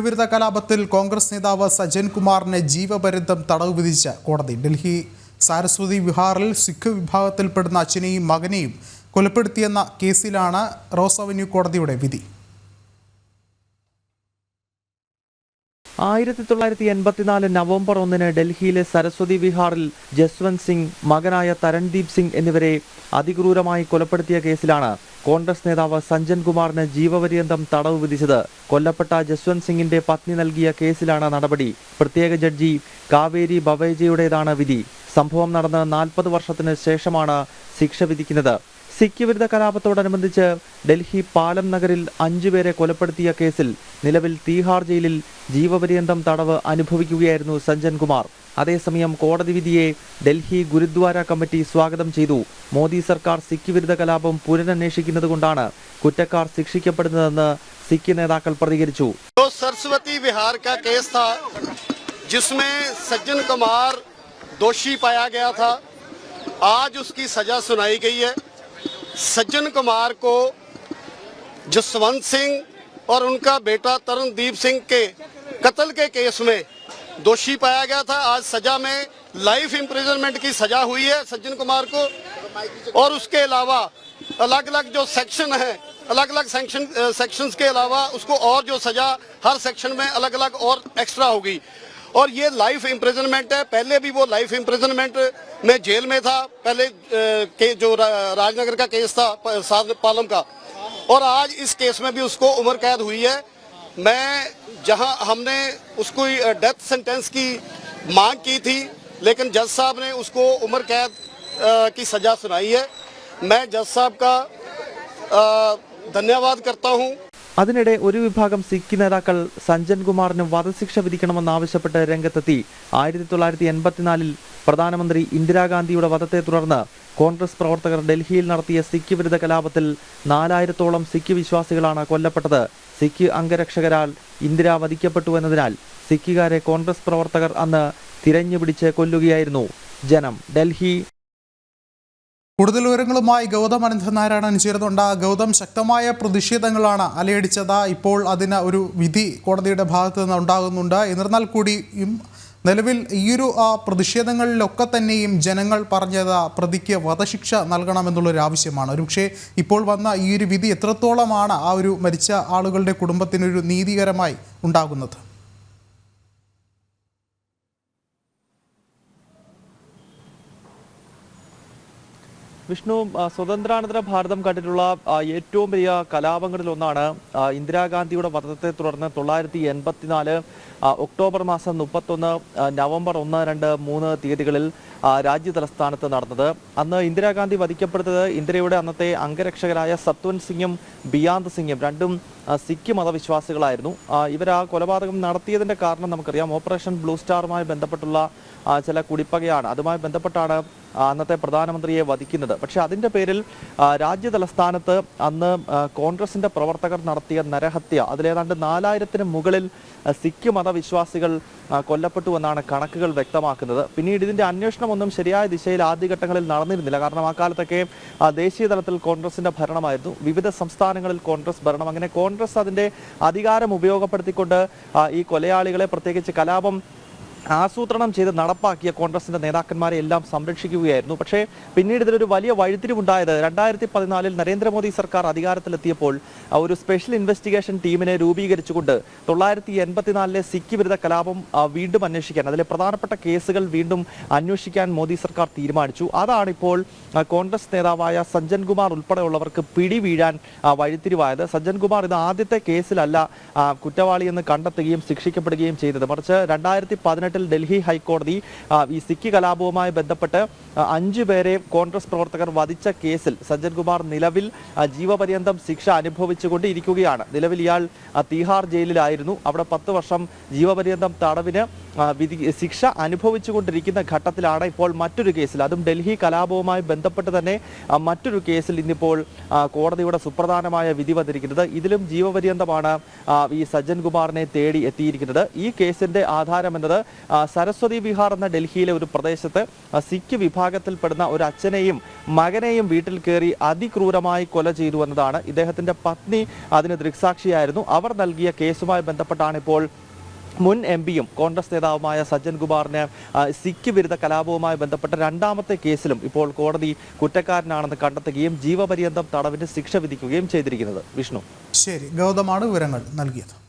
വിരുദ്ധ കലാപത്തിൽ കോൺഗ്രസ് നേതാവ് സജ്ജൻ കുമാറിന് ജീവപര്യന്തം തടവ് വിധിച്ച കോടതി. ഡൽഹി സാരസ്വതി വിഹാറിൽ സിഖ് വിഭാഗത്തിൽപ്പെടുന്ന അച്ഛനെയും മകനെയും കൊലപ്പെടുത്തിയെന്ന കേസിലാണ് റോസ് അവന്യൂ കോടതിയുടെ വിധി. ആയിരത്തി തൊള്ളായിരത്തി എൺപത്തിനാല് നവംബർ ഒന്നിന് ഡൽഹിയിലെ സരസ്വതി വിഹാറിൽ ജസ്വന്ത് സിംഗ് മകനായ തരൺദീപ് സിംഗ് എന്നിവരെ അതിക്രൂരമായി കൊലപ്പെടുത്തിയ കേസിലാണ് കോൺഗ്രസ് നേതാവ് സഞ്ജൻ കുമാറിന് ജീവപര്യന്തം തടവ് വിധിച്ചത്. കൊല്ലപ്പെട്ട ജസ്വന്ത് സിംഗിന്റെ പത്നി നൽകിയ കേസിലാണ് നടപടി. പ്രത്യേക ജഡ്ജി കാവേരി ബവേജയുടേതാണ് വിധി. സംഭവം നടന്ന് നാൽപ്പത് വർഷത്തിന് ശേഷമാണ് ശിക്ഷ വിധിക്കുന്നത്. സിഖ് വിരുദ്ധ കലാപത്തോടനുബന്ധിച്ച് ഡൽഹി പാലം നഗറിൽ അഞ്ചുപേരെ കൊലപ്പെടുത്തിയ കേസിൽ നിലവിൽ തീഹാർ ജയിലിൽ ജീവപര്യന്തം തടവ് അനുഭവിക്കുകയായിരുന്നു സഞ്ജൻ കുമാർ അതേസമയം കോടതി വിധിയെ ഡൽഹി ഗുരുദ്വാര കമ്മിറ്റി സ്വാഗതം ചെയ്തു മോദി സർക്കാർ സിഖ് വിരുദ്ധ കലാപം പുനരന്വേഷിക്കുന്നതുകൊണ്ടാണ് കുറ്റക്കാർ ശിക്ഷിക്കപ്പെടുന്നതെന്ന് സിഖ് നേതാക്കൾ പ്രതികരിച്ചു जो सरस्वती विहार का केस था जिसमें सज्जन कुमार दोषी पाया गया था आज उसकी सजा सुनाई गई है सज्जन कुमार को, जसवंत सिंह और उनका बेटा तरुणदीप सिंह के, कत्ल के केस में दोषी पाया गया था। आज सजा में लाइफ इम्प्रिजनमेंट की सजा हुई है सज्जन कुमार को। और उसके अलावा अलग अलग जो सेक्शन है अलग अलग सेक्शन सेक्शंस के अलावा उसको और जो सजा हर सेक्शन में अलग अलग और एक्स्ट्रा होगी। और ये लाइफ इम्प्रिजनमेंट है। पहले भी वो लाइफ इम्प्रिजनमेंट में जेल में था। पहले के, जो राजनगर का केस था सात, पालम का। और आज इस केस में भी उसको उम्र कैद हुई है। मैं, जहाँ हमने उसको डेथ सेंटेंस की मांग की थी, लेकिन जज साहब ने उसको उम्र कैद की सजा सुनाई है। मैं जज साहब का धन्यवाद करता हूँ। അതിനിടെ ഒരു വിഭാഗം സിഖ് നേതാക്കൾ സഞ്ജൻ കുമാറിന് വധശിക്ഷ വിധിക്കണമെന്നാവശ്യപ്പെട്ട് രംഗത്തെത്തി. ആയിരത്തി തൊള്ളായിരത്തി എൺപത്തിനാലിൽ പ്രധാനമന്ത്രി ഇന്ദിരാഗാന്ധിയുടെ വധത്തെ തുടർന്ന് കോൺഗ്രസ് പ്രവർത്തകർ ഡൽഹിയിൽ നടത്തിയ സിഖ് വിരുദ്ധ കലാപത്തിൽ നാലായിരത്തോളം സിഖ് വിശ്വാസികളാണ് കൊല്ലപ്പെട്ടത്. സിഖ് അംഗരക്ഷകരാൽ ഇന്ദിര വധിക്കപ്പെട്ടു എന്നതിനാൽ സിഖുകാരെ കോൺഗ്രസ് പ്രവർത്തകർ അന്ന് തിരഞ്ഞുപിടിച്ച് കൊല്ലുകയായിരുന്നു. ജനം ഡൽഹി കൂടുതൽ വിവരങ്ങളുമായി ഗൗതം അനന്തനാരായണൻ ചേരുന്നുണ്ട്. ഗൗതം ശക്തമായ പ്രതിഷേധങ്ങളാണ് അലയടിച്ചത്. ഇപ്പോൾ അതിന് ഒരു വിധി കോടതിയുടെ ഭാഗത്ത് നിന്ന് ഉണ്ടാകുന്നുണ്ട്. എന്നിരുന്നാൽ കൂടിയും നിലവിൽ ഈയൊരു പ്രതിഷേധങ്ങളിലൊക്കെ തന്നെയും ജനങ്ങൾ പറഞ്ഞത് പ്രതിക്ക് വധശിക്ഷ നൽകണമെന്നുള്ളൊരു ആവശ്യമാണ്. ഒരുപക്ഷെ ഇപ്പോൾ വന്ന ഈ ഒരു വിധി എത്രത്തോളമാണ് ആ ഒരു മരിച്ച ആളുകളുടെ കുടുംബത്തിനൊരു നീതികരമായി ഉണ്ടാകുന്നത്? വിഷ്ണു സ്വതന്ത്രാനന്തര ഭാരതം കണ്ടിട്ടുള്ള ഏറ്റവും വലിയ കലാപങ്ങളിൽ ഒന്നാണ് ഇന്ദിരാഗാന്ധിയുടെ വധത്തെ തുടർന്ന് തൊള്ളായിരത്തി എൺപത്തിനാല് ഒക്ടോബർ മാസം മുപ്പത്തൊന്ന് നവംബർ ഒന്ന് രണ്ട് മൂന്ന് തീയതികളിൽ രാജ്യ തലസ്ഥാനത്ത് നടന്നത്. അന്ന് ഇന്ദിരാഗാന്ധി വധിക്കപ്പെടുത്തത് ഇന്ദിരയുടെ അന്നത്തെ അംഗരക്ഷകരായ സത്വൻ സിംഗും ബിയാന്ത് സിംഗും രണ്ടും സിഖ് മതവിശ്വാസികളായിരുന്നു. ഇവർ ആ കൊലപാതകം നടത്തിയതിന്റെ കാരണം നമുക്കറിയാം. ഓപ്പറേഷൻ ബ്ലൂ സ്റ്റാറുമായി ബന്ധപ്പെട്ടുള്ള ചില കുടിപ്പകയാണ്. അതുമായി ബന്ധപ്പെട്ടാണ് അന്നത്തെ പ്രധാനമന്ത്രിയെ വധിക്കുന്നത്. പക്ഷെ അതിന്റെ പേരിൽ രാജ്യ തലസ്ഥാനത്ത് അന്ന് കോൺഗ്രസിന്റെ പ്രവർത്തകർ നടത്തിയ നരഹത്യ. അതിലേതാണ്ട് നാലായിരത്തിന് മുകളിൽ സിഖ് മതവിശ്വാസികൾ ആ, കൊല്ലപ്പെട്ടു എന്നാണ് കണക്കുകൾ വ്യക്തമാക്കുന്നത്. പിന്നീട് ഇതിന്റെ അന്വേഷണം ഒന്നും ശരിയായ ദിശയിൽ ആദ്യഘട്ടങ്ങളിൽ നടന്നിരുന്നില്ല. കാരണം ആ കാലത്തൊക്കെ ദേശീയ തലത്തിൽ കോൺഗ്രസിന്റെ ഭരണമായിരുന്നു. വിവിധ സംസ്ഥാനങ്ങളിൽ കോൺഗ്രസ് ഭരണം. അങ്ങനെ കോൺഗ്രസ് അതിന്റെ അധികാരം ഉപയോഗപ്പെടുത്തിക്കൊണ്ട് ഈ കൊലയാളികളെ പ്രത്യേകിച്ച് കലാപം ആസൂത്രണം ചെയ്ത് നടപ്പാക്കിയ കോൺഗ്രസിന്റെ നേതാക്കന്മാരെ എല്ലാം സംരക്ഷിക്കുകയായിരുന്നു. പക്ഷേ പിന്നീട് ഇതിലൊരു വലിയ വഴിത്തിരിവുണ്ടായത് രണ്ടായിരത്തി പതിനാലിൽ നരേന്ദ്രമോദി സർക്കാർ അധികാരത്തിലെത്തിയപ്പോൾ ഒരു സ്പെഷ്യൽ ഇൻവെസ്റ്റിഗേഷൻ ടീമിനെ രൂപീകരിച്ചുകൊണ്ട് തൊള്ളായിരത്തി എൺപത്തിനാലിലെ സിഖ് വിരുദ്ധ കലാപം വീണ്ടും അന്വേഷിക്കാൻ അതിലെ പ്രധാനപ്പെട്ട കേസുകൾ വീണ്ടും അന്വേഷിക്കാൻ മോദി സർക്കാർ തീരുമാനിച്ചു. അതാണ് ഇപ്പോൾ കോൺഗ്രസ് നേതാവായ സജ്ജൻ കുമാർ ഉൾപ്പെടെയുള്ളവർക്ക് പിടി വീഴാൻ വഴിത്തിരിവായത്. സജ്ജൻ കുമാർ ഇത് ആദ്യത്തെ കേസിലല്ല കുറ്റവാളിയെന്ന് കണ്ടെത്തുകയും ശിക്ഷിക്കപ്പെടുകയും ചെയ്തത്. മറിച്ച് രണ്ടായിരത്തി പതിനെട്ടിൽ ഡൽഹി ഹൈക്കോടതി ഈ സിക്കി കലാപവുമായി ബന്ധപ്പെട്ട് അഞ്ചു പേരെ കോൺഗ്രസ് പ്രവർത്തകർ വധിച്ച കേസിൽ സജ്ജൻ കുമാർ നിലവിൽ ജീവപര്യന്തം ശിക്ഷ അനുഭവിച്ചുകൊണ്ട് ഇരിക്കുകയാണ്. നിലവിൽ ഇയാൾ തീഹാർ ജയിലിലായിരുന്നു. അവിടെ പത്ത് വർഷം ജീവപര്യന്തം തടവിന് വിധി ശിക്ഷ അനുഭവിച്ചുകൊണ്ടിരിക്കുന്ന ഘട്ടത്തിലാണ് ഇപ്പോൾ മറ്റൊരു കേസിൽ. അതും ഡൽഹി കലാപവുമായി ബന്ധപ്പെട്ട് തന്നെ മറ്റൊരു കേസിൽ ഇന്നിപ്പോൾ കോടതിയുടെ സുപ്രധാനമായ വിധി വന്നിരിക്കുന്നത്. ഇതിലും ജീവപര്യന്തമാണ് ഈ സജ്ജൻ കുമാറിനെ തേടി എത്തിയിരിക്കുന്നത്. ഈ കേസിന്റെ ആധാരം എന്നത് സരസ്വതി വിഹാർ എന്ന ഡൽഹിയിലെ ഒരു പ്രദേശത്ത് സിഖ് വിഭാഗത്തിൽപ്പെടുന്ന ഒരു അച്ഛനെയും മകനെയും വീട്ടിൽ കയറി അതിക്രൂരമായി കൊല ചെയ്തു എന്നതാണ് ഇദ്ദേഹത്തിന്റെ പത്നി അതിന് ദൃക്സാക്ഷിയായിരുന്നു. അവർ നൽകിയ കേസുമായി ബന്ധപ്പെട്ടാണ് ഇപ്പോൾ മുൻ എം പിയും കോൺഗ്രസ് നേതാവുമായ സജ്ജൻ കുമാറിന് സിഖ് വിരുദ്ധ കലാപവുമായി ബന്ധപ്പെട്ട രണ്ടാമത്തെ കേസിലും ഇപ്പോൾ കോടതി കുറ്റക്കാരനാണെന്ന് കണ്ടെത്തുകയും ജീവപര്യന്തം തടവിന് ശിക്ഷ വിധിക്കുകയും ചെയ്തിരിക്കുന്നത്. വിഷ്ണു. ശരി ഗൗതമാണ് വിവരങ്ങൾ നൽകിയത്.